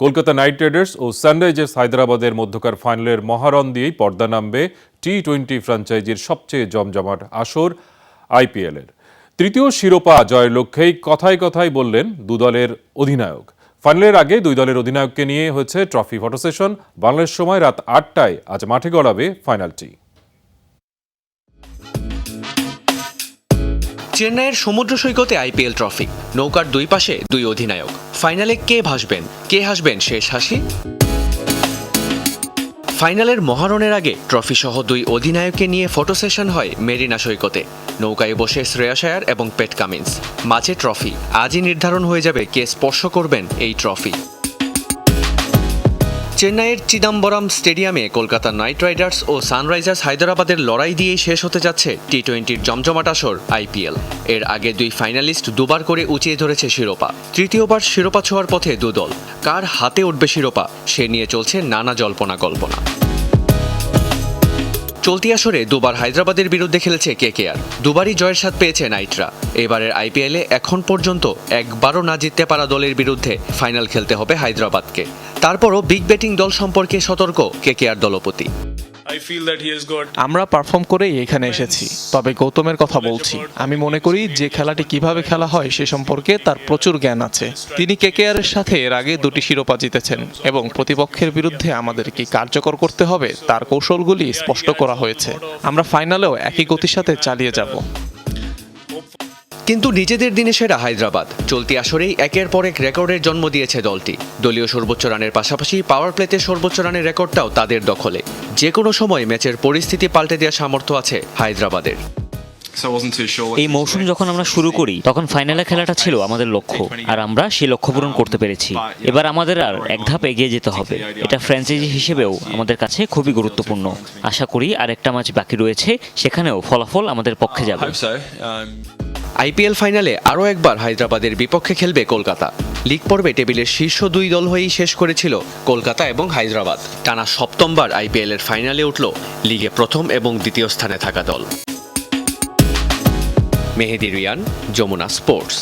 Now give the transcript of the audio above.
Kolkata Knight Riders ও Sunrisers হায়দ্রাবাদের মধ্যকার ফাইনালের মহারণ দিয়েই পর্দা নামবে টি টোয়েন্টি ফ্র্যাঞ্চাইজির সবচেয়ে জমজমাট আসর আইপিএলের তৃতীয় শিরোপা জয়ের লক্ষ্যেই কথায় কথায় বললেন দুদলের অধিনায়ক। ফাইনালের আগে দুই দলের অধিনায়ককে নিয়ে হয়েছে ট্রফি ফটো সেশন। বাংলাদেশ সময় রাত আটটায় আজ মাঠে গড়াবে ফাইনালটি। চেন্নাইয়ের সমুদ্র সৈকতে আইপিএল ট্রফি, নৌকার দুই পাশে দুই অধিনায়ক। ফাইনালে কে ভাসবেন? কে হাসবেন শেষ হাসি? ফাইনালের মহারণের আগে ট্রফি সহ দুই অধিনায়ককে নিয়ে ফটো সেশন হয় মেরিনা সৈকতে। নৌকায় বসে শ্রেয়াস আয়ার এবং পেট কামিন্স। মাঝে ট্রফি। আজই নির্ধারণ হয়ে যাবে কে স্পর্শ করবেন এই ট্রফি। চেন্নাইয়ের চিদাম্বরম স্টেডিয়ামে কলকাতা নাইট রাইডার্স ও সানরাইজার্স হায়দরাবাদের লড়াই দিয়েই শেষ হতে যাচ্ছে টি টোয়েন্টির জমজমাট আসর আইপিএল এর আগে দুই ফাইনালিস্ট দুবার করে উঁচিয়ে ধরেছে শিরোপা। তৃতীয়বার শিরোপা ছোঁয়ার পথে দুদল। কার হাতে উঠবে শিরোপা? সে নিয়ে চলছে নানা জল্পনা কল্পনা চলতি আসরে দুবার হায়দ্রাবাদের বিরুদ্ধে খেলেছে কেকেআর। দুবারই জয়ের স্বাদ পেয়েছে নাইটরা। এবারের আইপিএলে এখন পর্যন্ত একবারও না জিততে পারা দলের বিরুদ্ধে ফাইনাল খেলতে হবে হায়দ্রাবাদকে। তারপরও বিগ ব্যাটিং দল সম্পর্কে সতর্ক কেকেআর দলপতি। আমরা পারফর্ম করেই এখানে এসেছি। তবে গৌতমের কথা বলছি। আমি মনে করি যে খেলাটি কীভাবে খেলা হয় সে সম্পর্কে তার প্রচুর জ্ঞান আছে। তিনি কেকেআর এর সাথে এর আগে দুটি শিরোপা জিতেছেন এবং প্রতিপক্ষের বিরুদ্ধে আমাদের কি কার্যকর করতে হবে তার কৌশলগুলি স্পষ্ট করা হয়েছে। আমরা ফাইনালেও একই গতির সাথে চালিয়ে যাব। কিন্তু নিজেদের দিনে সেরা হায়দ্রাবাদ। চলতি আসরেই একের পর এক রেকর্ডের জন্ম দিয়েছে দলটি। দলীয় সর্বোচ্চ রানের পাশাপাশি পাওয়ার প্লেতে সর্বোচ্চ রানের রেকর্ডটাও তাদের দখলে। যে কোনো সময় ম্যাচের পরিস্থিতি পাল্টে দেওয়ার সামর্থ্য আছে হায়দ্রাবাদের। এই মৌসুম যখন আমরা শুরু করি তখন ফাইনালে খেলাটা ছিল আমাদের লক্ষ্য আর আমরা সেই লক্ষ্য পূরণ করতে পেরেছি। এবার আমাদের আর এক ধাপ এগিয়ে যেতে হবে। এটা ফ্র্যাঞ্চাইজি হিসেবেও আমাদের কাছে খুবই গুরুত্বপূর্ণ। আশা করি আর একটা ম্যাচ বাকি রয়েছে সেখানেও ফলাফল আমাদের পক্ষে যাবে. Um, আইপিএল ফাইনালে আরও একবার হায়দ্রাবাদের বিপক্ষে খেলবে কলকাতা। লিগ পর্বে টেবিলের শীর্ষ দুই দল হয়েই শেষ করেছিল কলকাতা এবং হায়দ্রাবাদ। টানা সপ্তমবার আইপিএল এর ফাইনালে উঠল লিগে প্রথম এবং দ্বিতীয় স্থানে থাকা দল। মেহেদি রিয়ান, যমুনা স্পোর্টস।